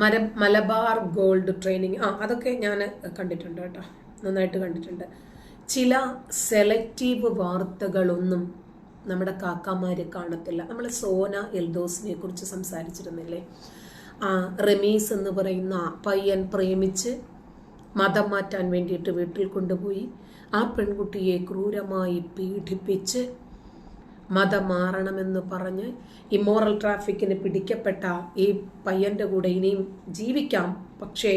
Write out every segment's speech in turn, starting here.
മര Malabar gold training. ആ അതൊക്കെ ഞാൻ കണ്ടിട്ടുണ്ട് കേട്ടോ. നന്നായിട്ട് കണ്ടിട്ടുണ്ട്. ചില സെലക്റ്റീവ് വാർത്തകളൊന്നും നമ്മുടെ കാക്കാമാര് കാണത്തില്ല. നമ്മൾ സോന എൽദോസിനെ കുറിച്ച് സംസാരിച്ചിരുന്നില്ലേ? ആ റമീസ് എന്ന് പറയുന്ന പയ്യൻ പ്രേമിച്ച് മതം മാറ്റാൻ വേണ്ടിയിട്ട് വീട്ടിൽ കൊണ്ടുപോയി ആ പെൺകുട്ടിയെ ക്രൂരമായി പീഡിപ്പിച്ച് മതം മാറണമെന്ന് പറഞ്ഞ് ഇമ്മോറൽ ട്രാഫിക്കിന് പിടിക്കപ്പെട്ട ഈ പയ്യന്റെ കൂടെ ഇനിയും ജീവിക്കാം. പക്ഷേ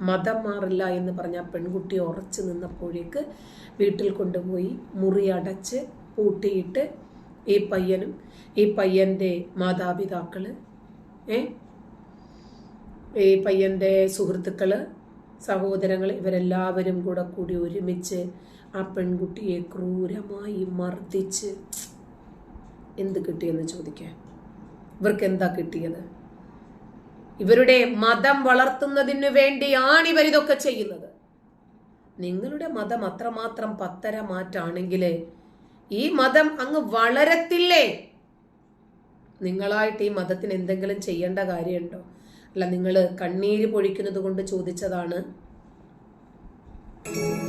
മതം മാറില്ല എന്ന് പറഞ്ഞ പെൺകുട്ടി ഉറച്ചു നിന്നപ്പോഴേക്ക് വീട്ടിൽ കൊണ്ടുപോയി മുറി അടച്ച് പൂട്ടിയിട്ട് ഈ പയ്യനും ഈ പയ്യന്റെ മാതാപിതാക്കൾ ഏ? ഈ പയ്യന്റെ സുഹൃത്തുക്കൾ സഹോദരങ്ങൾ ഇവരെല്ലാവരും കൂടെ കൂടി ഒരുമിച്ച് ആ പെൺകുട്ടിയെ ക്രൂരമായി മർദ്ദിച്ച് എന്ത് കിട്ടിയെന്ന് ചോദിക്കാൻ ഇവർക്ക് എന്താ കിട്ടിയത്? ഇവരുടെ മതം വളർത്തുന്നതിന് വേണ്ടിയാണ് ഇവരിതൊക്കെ ചെയ്യുന്നത്. നിങ്ങളുടെ മതം അത്രമാത്രം പത്തര മാറ്റാണെങ്കിൽ ഈ മതം അങ്ങ് വളരത്തില്ലേ? നിങ്ങളായിട്ട് ഈ മതത്തിന് എന്തെങ്കിലും ചെയ്യേണ്ട കാര്യമുണ്ടോ? അല്ല നിങ്ങൾ കണ്ണീര് പൊഴിക്കുന്നത് കൊണ്ട് ചോദിച്ചതാണ്.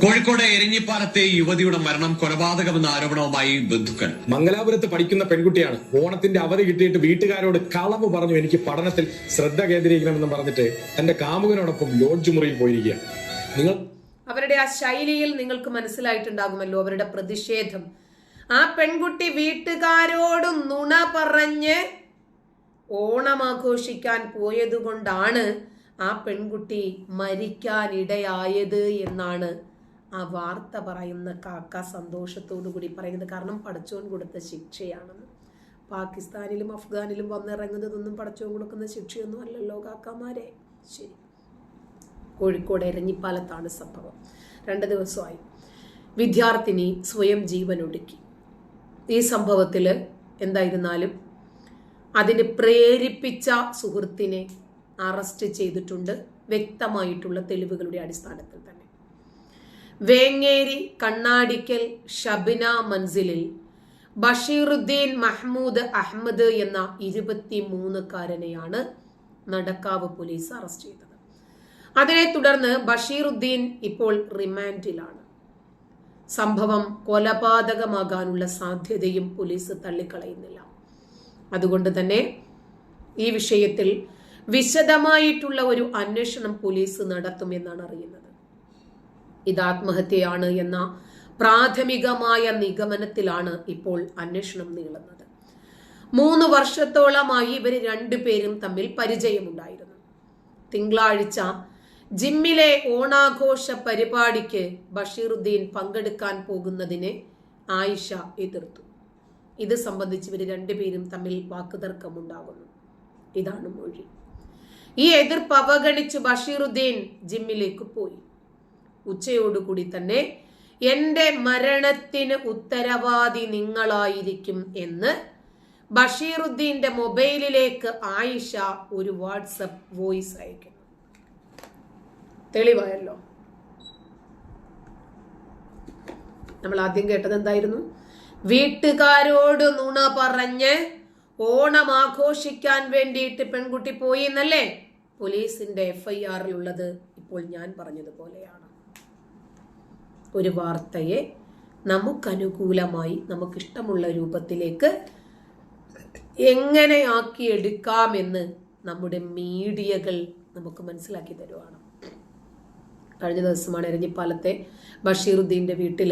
കോഴിക്കോട് എരിഞ്ഞിപ്പാലത്തെ യുവതിയുടെ മരണം കൊലപാതകമെന്ന ആരോപണവുമായി ബന്ധുക്കൾ. മംഗലാപുരത്ത് പഠിക്കുന്ന പെൺകുട്ടിയാണ്. ഓണത്തിന്റെ അവധി കിട്ടിയിട്ട് വീട്ടുകാരോട് കളവ് പറഞ്ഞു എനിക്ക് പഠനത്തിൽ ശ്രദ്ധ കേന്ദ്രീകരിക്കണമെന്ന് പറഞ്ഞിട്ട് തന്റെ കാമുകനോടൊപ്പം ലോഡ്ജ് മുറിയിൽ പോയിരിക്കുകയാണ്. നിങ്ങൾ അവരുടെ ആ ശൈലിയിൽ നിങ്ങൾക്ക് മനസ്സിലായിട്ടുണ്ടാകുമല്ലോ അവരുടെ പ്രതിഷേധം. ആ പെൺകുട്ടി വീട്ടുകാരോട് നുണ പറഞ്ഞ് ഓണം ആഘോഷിക്കാൻ പോയതുകൊണ്ടാണ് ആ പെൺകുട്ടി മരിക്കാനിടയായത് എന്നാണ് ആ വാർത്ത പറയുന്ന കാക്ക സന്തോഷത്തോടു കൂടി പറയുന്നത്. കാരണം പഠിച്ചോൻ കൊടുത്ത ശിക്ഷയാണെന്ന്. പാകിസ്ഥാനിലും അഫ്ഗാനിലും വന്നിറങ്ങുന്നതൊന്നും പഠിച്ചോൻ കൊടുക്കുന്ന ശിക്ഷയൊന്നും അല്ലല്ലോ കാക്കമാരെ. ശരി. കോഴിക്കോട് എരഞ്ഞിപ്പാലത്താണ് സംഭവം. രണ്ട് ദിവസമായി. വിദ്യാർത്ഥിനി സ്വയം ജീവനൊടുക്കി. ഈ സംഭവത്തിൽ എന്തായിരുന്നാലും അതിന് പ്രേരിപ്പിച്ച സുഹൃത്തിനെ അറസ്റ്റ് ചെയ്തിട്ടുണ്ട്. വ്യക്തമായിട്ടുള്ള തെളിവുകളുടെ അടിസ്ഥാനത്തിൽ തന്നെ. വേങ്ങേരി കണ്ണാടിക്കൽ ഷബിന മൻസിലിൽ ബഷീറുദ്ദീൻ മഹ്മൂദ് അഹമ്മദ് എന്ന ഇരുപത്തിമൂന്നുകാരനെയാണ് നടക്കാവ് പോലീസ് അറസ്റ്റ് ചെയ്തത്. അതിനെ തുടർന്ന് ബഷീറുദ്ദീൻ ഇപ്പോൾ റിമാൻഡിലാണ്. സംഭവം കൊലപാതകമാകാനുള്ള സാധ്യതയും പോലീസ് തള്ളിക്കളയുന്നില്ല. അതുകൊണ്ട് തന്നെ ഈ വിഷയത്തിൽ വിശദമായിട്ടുള്ള ഒരു അന്വേഷണം പോലീസ് നടത്തുമെന്നാണ് അറിയുന്നത്. ഇത് ആത്മഹത്യയാണ് എന്ന പ്രാഥമികമായ നിഗമനത്തിലാണ് ഇപ്പോൾ അന്വേഷണം നീളുന്നത്. മൂന്ന് വർഷത്തോളമായി ഇവർ രണ്ടുപേരും തമ്മിൽ പരിചയമുണ്ടായിരുന്നു. തിങ്കളാഴ്ച ജിമ്മിലെ ഓണാഘോഷ പരിപാടിക്ക് ബഷീറുദ്ദീൻ പങ്കെടുക്കാൻ പോകുന്നതിനെ ആയിഷ എതിർത്തു. ഇത് സംബന്ധിച്ച് ഇവർ രണ്ടുപേരും തമ്മിൽ വാക്കുതർക്കമുണ്ടാകുന്നു. ഇതാണ് മൊഴി. ഈ എതിർപ്പ് അവഗണിച്ച് ബഷീറുദ്ദീൻ ജിമ്മിലേക്ക് പോയി. ഉച്ചയോടുകൂടി തന്നെ എന്റെ മരണത്തിന് ഉത്തരവാദി നിങ്ങളായിരിക്കും എന്ന് ബഷീറുദ്ദീന്റെ മൊബൈലിലേക്ക് ആയിഷ ഒരു വാട്സപ്പ് വോയിസ് അയക്കുന്നു. തെളിവായല്ലോ. നമ്മൾ ആദ്യം കേട്ടത് എന്തായിരുന്നു? വീട്ടുകാരോട് നുണ പറഞ്ഞ് ഓണം ആഘോഷിക്കാൻ വേണ്ടിയിട്ട് പെൺകുട്ടി പോയി എന്നല്ലേ? പോലീസിന്റെ എഫ് ഐ ആറിലുള്ളത് ഇപ്പോൾ ഞാൻ പറഞ്ഞതുപോലെയാണ്. ഒരു വാർത്തയെ നമുക്കനുകൂലമായി നമുക്കിഷ്ടമുള്ള രൂപത്തിലേക്ക് എങ്ങനെ എടുക്കാമെന്ന് നമ്മുടെ മീഡിയകൾ നമുക്ക് മനസ്സിലാക്കി തരുവാണ്. കഴിഞ്ഞ ദിവസമാണ് എരഞ്ഞിപ്പാലത്തെ ബഷീറുദ്ദീന്റെ വീട്ടിൽ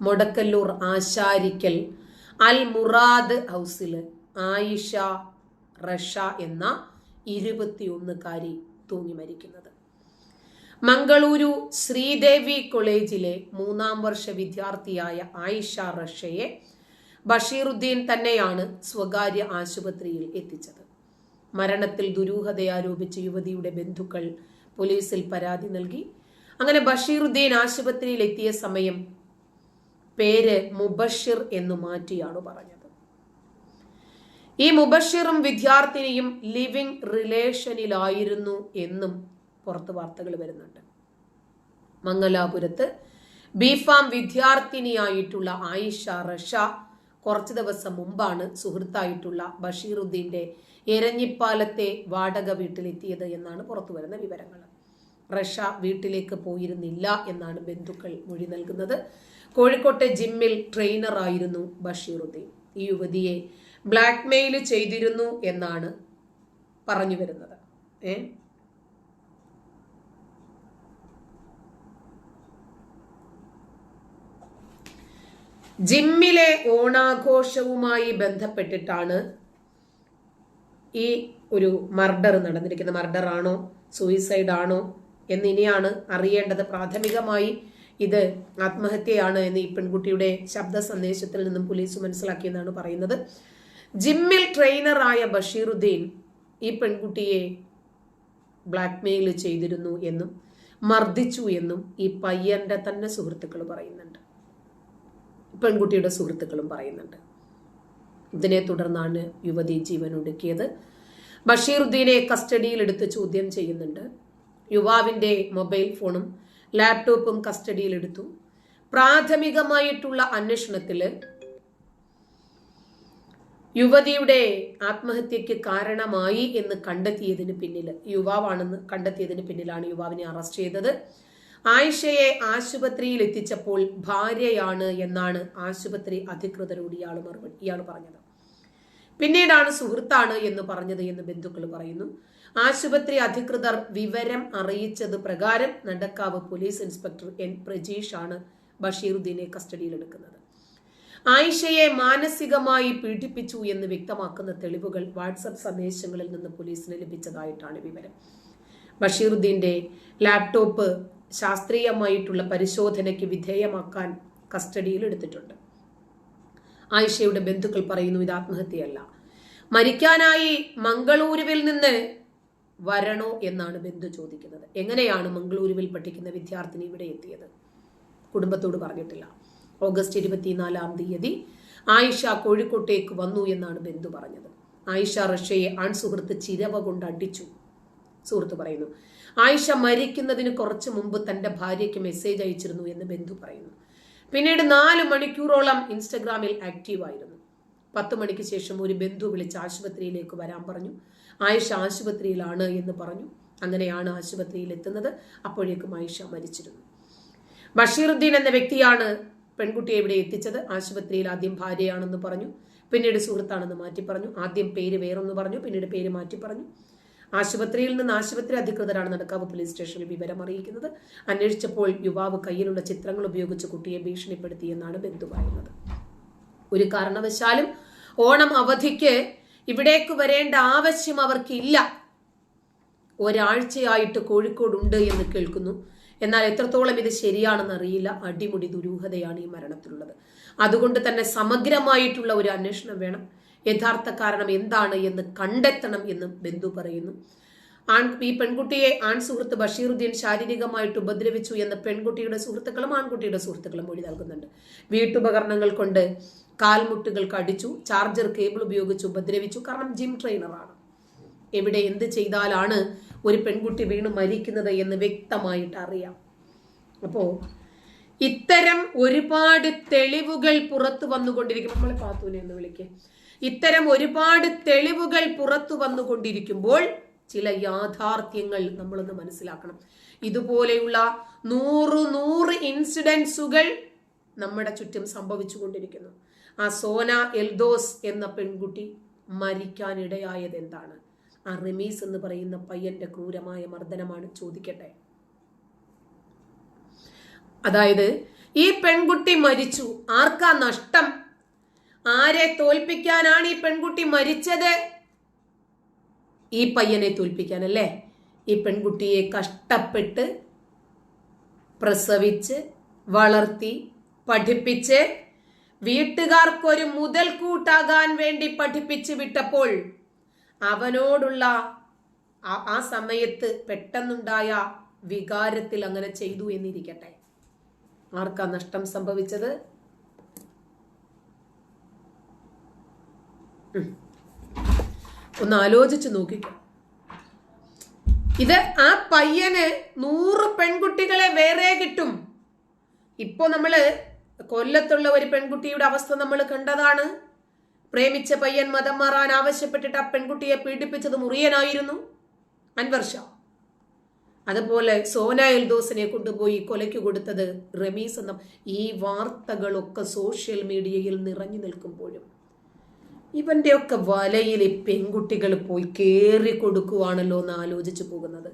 മുടക്കല്ലൂർ ആശാരിക്കൽ അൽ മുറാദ് ഹൗസിൽ ആയിഷ റഷ എന്ന ഇരുപത്തിയൊന്നുകാരി തൂങ്ങി മരിക്കുന്നത്. മംഗളൂരു ശ്രീദേവി കോളേജിലെ മൂന്നാം വർഷ വിദ്യാർത്ഥിയായ ആയിഷ റഷയെ ബഷീറുദ്ദീൻ തന്നെയാണ് സ്വകാര്യ ആശുപത്രിയിൽ എത്തിച്ചത്. മരണത്തിൽ ദുരൂഹതയാരോപിച്ച യുവതിയുടെ ബന്ധുക്കൾ പോലീസിൽ പരാതി നൽകി. അങ്ങനെ ബഷീറുദ്ദീൻ ആശുപത്രിയിൽ എത്തിയ സമയം പേര് മുബഷിർ എന്ന് മാറ്റിയാണ് പറഞ്ഞത്. ഈ മുബഷിറും വിദ്യാർത്ഥിനിയും ലിവിംഗ് റിലേഷനിലായിരുന്നു എന്നും പുറത്ത് വാർത്തകൾ വരുന്നുണ്ട്. മംഗലാപുരത്ത് ബിഫാം വിദ്യാർത്ഥിനിയായിട്ടുള്ള ആയിഷ റഷ കുറച്ച് ദിവസം മുമ്പാണ് സുഹൃത്തായിട്ടുള്ള ബഷീറുദ്ദീന്റെ എരഞ്ഞിപ്പാലത്തെ വാടക വീട്ടിലെത്തിയത് എന്നാണ് പുറത്തു വരുന്ന വിവരങ്ങൾ. റഷ വീട്ടിലേക്ക് പോയിരുന്നില്ല എന്നാണ് ബന്ധുക്കൾ മൊഴി നൽകുന്നത്. കോഴിക്കോട്ടെ ജിമ്മിൽ ട്രെയിനറായിരുന്നു ബഷീറുദ്ദീൻ. ഈ യുവതിയെ ബ്ലാക്ക്മെയിൽ ചെയ്തിരുന്നു എന്നാണ് പറഞ്ഞു വരുന്നത്. ഏ? ജിമ്മിലെ ഓണാഘോഷവുമായി ബന്ധപ്പെട്ടിട്ടാണ് ഈ ഒരു മർഡർ നടന്നിരിക്കുന്നത്. മർഡർ ആണോ? സൂയിസൈഡ് ആണോ? എന്നിനിയാണ് അറിയേണ്ടത്. പ്രാഥമികമായി ഇത് ആത്മഹത്യയാണ് എന്ന് ഈ പെൺകുട്ടിയുടെ ശബ്ദ സന്ദേശത്തിൽ നിന്നും പോലീസ് മനസ്സിലാക്കിയെന്നാണ് പറയുന്നത്. ജിമ്മിൽ ട്രെയിനറായ ബഷീറുദ്ദീൻ ഈ പെൺകുട്ടിയെ ബ്ലാക്ക്മെയിൽ ചെയ്തിരുന്നു എന്നും മർദ്ദിച്ചു എന്നും ഈ പയ്യന്റെ തന്നെ സുഹൃത്തുക്കൾ പറയുന്നുണ്ട്. പെൺകുട്ടിയുടെ സുഹൃത്തുക്കളും പറയുന്നുണ്ട്. ഇതിനെ തുടർന്നാണ് യുവതി ജീവൻ ഒടുക്കിയത്. ബഷീറുദ്ദീനെ കസ്റ്റഡിയിൽ കസ്റ്റഡിയിലെടുത്ത് ചോദ്യം ചെയ്യുന്നുണ്ട്. യുവാവിന്റെ മൊബൈൽ ഫോണും ലാപ്ടോപ്പും കസ്റ്റഡിയിലെടുത്തു പ്രാഥമികമായിട്ടുള്ള അന്വേഷണത്തിൽ യുവതിയുടെ ആത്മഹത്യയ്ക്ക് കാരണമായി എന്ന് കണ്ടെത്തിയതിന് പിന്നിൽ യുവാവാണെന്ന് കണ്ടെത്തിയതിന് പിന്നിലാണ് യുവാവിനെ അറസ്റ്റ് ചെയ്തത്. ആയിഷയെ ആശുപത്രിയിൽ എത്തിച്ചപ്പോൾ ഭാര്യയാണ് എന്നാണ് ആശുപത്രി അധികൃതരോട് ഇയാൾ മറുപടി ഇയാൾ പറഞ്ഞത്. പിന്നീടാണ് സുഹൃത്താണ് എന്ന് പറഞ്ഞത് എന്ന് ബന്ധുക്കൾ പറയുന്നു. ആശുപത്രി അധികൃതർ വിവരം അറിയിച്ചത് പ്രകാരം Nadakkavu police inspector N Prajeesh ആണ് ബഷീറുദ്ദീനെ കസ്റ്റഡിയിലെടുക്കുന്നത് ആയിഷയെ മാനസികമായി പീഡിപ്പിച്ചു എന്ന് വ്യക്തമാക്കുന്ന തെളിവുകൾ വാട്സപ്പ് സന്ദേശങ്ങളിൽ നിന്ന് പോലീസിന് ലഭിച്ചതായിട്ടാണ് വിവരം. ബഷീറുദ്ദീന്റെ ലാപ്ടോപ്പ് ശാസ്ത്രീയമായിട്ടുള്ള പരിശോധനയ്ക്ക് വിധേയമാക്കാൻ കസ്റ്റഡിയിൽ എടുത്തിട്ടുണ്ട്. ആയിഷയുടെ ബന്ധുക്കൾ പറയുന്നു ഇത് ആത്മഹത്യയല്ല. മരിക്കാനായി മംഗളൂരുവിൽ നിന്ന് വരണോ എന്നാണ് ബന്ധു ചോദിക്കുന്നത്. എങ്ങനെയാണ് മംഗളൂരുവിൽ പഠിക്കുന്ന വിദ്യാർത്ഥിനി ഇവിടെ എത്തിയത്? കുടുംബത്തോട് പറഞ്ഞിട്ടില്ല. ഓഗസ്റ്റ് ഇരുപത്തിനാലാം തീയതി ആയിഷ കോഴിക്കോട്ടേക്ക് വന്നു എന്നാണ് ബന്ധു പറഞ്ഞത്. ആയിഷ റഷ്യയെ ആൺസുഹൃത്ത് ചിരവ കൊണ്ട് അടിച്ചു. സുഹൃത്ത് പറയുന്നു ആയിഷ മരിക്കുന്നതിന് കുറച്ച് മുമ്പ് തന്റെ ഭാര്യയ്ക്ക് മെസ്സേജ് അയച്ചിരുന്നു എന്ന് ബന്ധു പറയുന്നു. പിന്നീട് നാല് മണിക്കൂറോളം ഇൻസ്റ്റഗ്രാമിൽ ആക്റ്റീവായിരുന്നു പത്ത് മണിക്ക് ശേഷം ഒരു ബന്ധു വിളിച്ച് ആശുപത്രിയിലേക്ക് വരാൻ പറഞ്ഞു. ആയിഷ ആശുപത്രിയിലാണ് എന്ന് പറഞ്ഞു. അങ്ങനെയാണ് ആശുപത്രിയിൽ എത്തുന്നത്. അപ്പോഴേക്കും ആയിഷ മരിച്ചിരുന്നു. ബഷീറുദ്ദീൻ എന്ന വ്യക്തിയാണ് പെൺകുട്ടിയെ ഇവിടെ എത്തിച്ചത് ആശുപത്രിയിൽ ആദ്യം ഭാര്യയാണെന്ന് പറഞ്ഞു. പിന്നീട് സുഹൃത്താണെന്ന് മാറ്റി പറഞ്ഞു. ആദ്യം പേര് വേറൊന്ന് പറഞ്ഞു. പിന്നീട് പേര് മാറ്റി പറഞ്ഞു. ആശുപത്രിയിൽ നിന്ന് ആശുപത്രി അധികൃതരാണ് നടക്കാവ് പോലീസ് സ്റ്റേഷനിൽ വിവരം അറിയിക്കുന്നത്. അന്വേഷിച്ചപ്പോൾ യുവാവ് കയ്യിലുള്ള ചിത്രങ്ങൾ ഉപയോഗിച്ച് കുട്ടിയെ ഭീഷണിപ്പെടുത്തിയെന്നാണ് ബന്ധു പറയുന്നത്. ഒരു കാരണവശാലും ഓണം അവധിക്ക് ഇവിടേക്ക് വരേണ്ട ആവശ്യം അവർക്കില്ല. ഒരാഴ്ചയായിട്ട് കോഴിക്കോടുണ്ട് എന്ന് കേൾക്കുന്നു. എന്നാൽ എത്രത്തോളം ഇത് ശരിയാണെന്ന് അറിയില്ല. അടിമുടി ദുരൂഹതയാണ് ഈ മരണത്തിലുള്ളത്. അതുകൊണ്ട് തന്നെ സമഗ്രമായിട്ടുള്ള ഒരു അന്വേഷണം വേണം. യഥാർത്ഥ കാരണം എന്താണ് എന്ന് കണ്ടെത്തണം എന്ന് ബന്ധു പറയുന്നു. ആൺ ഈ പെൺകുട്ടിയെ ആൺ സുഹൃത്ത് ബഷീറുദ്ദീൻ ശാരീരികമായിട്ട് ഉപദ്രവിച്ചു എന്ന് പെൺകുട്ടിയുടെ സുഹൃത്തുക്കളും ആൺകുട്ടിയുടെ സുഹൃത്തുക്കളും മൊഴി നൽകുന്നുണ്ട്. വീട്ടുപകരണങ്ങൾ കൊണ്ട് കാൽമുട്ടുകൾ അടിച്ചു ചാർജർ കേബിൾ ഉപയോഗിച്ച് ഉപദ്രവിച്ചു. കാരണം ജിം ട്രെയിനറാണ്. എവിടെ എന്ത് ചെയ്താലാണ് ഒരു പെൺകുട്ടി വീണ് മരിക്കുന്നത് എന്ന് വ്യക്തമായിട്ട് അറിയാം. അപ്പോൾ ഇത്തരം ഒരുപാട് തെളിവുകൾ പുറത്തു വന്നുകൊണ്ടിരിക്കും നമ്മളെ പാത്തൂനെ എന്ന് വിളിക്കേ. ഇത്തരം ഒരുപാട് തെളിവുകൾ പുറത്തു വന്നുകൊണ്ടിരിക്കുമ്പോൾ ചില യാഥാർത്ഥ്യങ്ങൾ നമ്മളൊന്ന് മനസ്സിലാക്കണം. ഇതുപോലെയുള്ള നൂറ് നൂറ് ഇൻസിഡൻസുകൾ നമ്മുടെ ചുറ്റും സംഭവിച്ചു കൊണ്ടിരിക്കുന്നു ആ സോന എൽദോസ് എന്ന പെൺകുട്ടി മരിക്കാനിടയായത് എന്താണ്? ആ റിമീസ് എന്ന് പറയുന്ന പയ്യന്റെ ക്രൂരമായ മർദ്ദനമാണ് ചോദിക്കട്ടെ? അതായത് ഈ പെൺകുട്ടി മരിച്ചു. ആർക്കാ നഷ്ടം? ആരെ തോൽപ്പിക്കാനാണ് ഈ പെൺകുട്ടി മരിച്ചത്? ഈ പയ്യനെ തോൽപ്പിക്കാനല്ലേ? ഈ പെൺകുട്ടിയെ കഷ്ടപ്പെട്ട് പ്രസവിച്ച് വളർത്തി പഠിപ്പിച്ച് വീട്ടുകാർക്കൊരു മുതൽക്കൂട്ടാകാൻ വേണ്ടി പഠിപ്പിച്ചു വിട്ടപ്പോൾ അവനോടുള്ള ആ- സമയത്ത് പെട്ടെന്നുണ്ടായ വികാരത്തിൽ അങ്ങനെ ചെയ്തു എന്നിരിക്കട്ടെ. ആർക്കാ നഷ്ടം സംഭവിച്ചത്? ഒന്ന് ആലോചിച്ച് നോക്കിക്കോ. ഇത് ആ പയ്യന് നൂറ് പെൺകുട്ടികളെ വേറെ കിട്ടും. ഇപ്പോ നമ്മൾ കൊല്ലത്തുള്ള ഒരു പെൺകുട്ടിയുടെ അവസ്ഥ നമ്മൾ കണ്ടതാണ്. പ്രേമിച്ച പയ്യൻ മതം മാറാൻ ആവശ്യപ്പെട്ടിട്ട് ആ പെൺകുട്ടിയെ പീഡിപ്പിച്ചത് മുറിയനായിരുന്നു അൻവർ ഷാ. അതുപോലെ സോന എൽദോസിനെ കൊണ്ടുപോയി കൊലയ്ക്ക് കൊടുത്തത് റമീസ് എന്ന ഈ വാർത്തകളൊക്കെ സോഷ്യൽ മീഡിയയിൽ നിറഞ്ഞു നിൽക്കുമ്പോഴും ഇവന്റെയൊക്കെ വലയിൽ പെൺകുട്ടികൾ പോയി കയറി കൊടുക്കുവാണല്ലോ എന്ന് ആലോചിച്ചു പോകുന്നത്.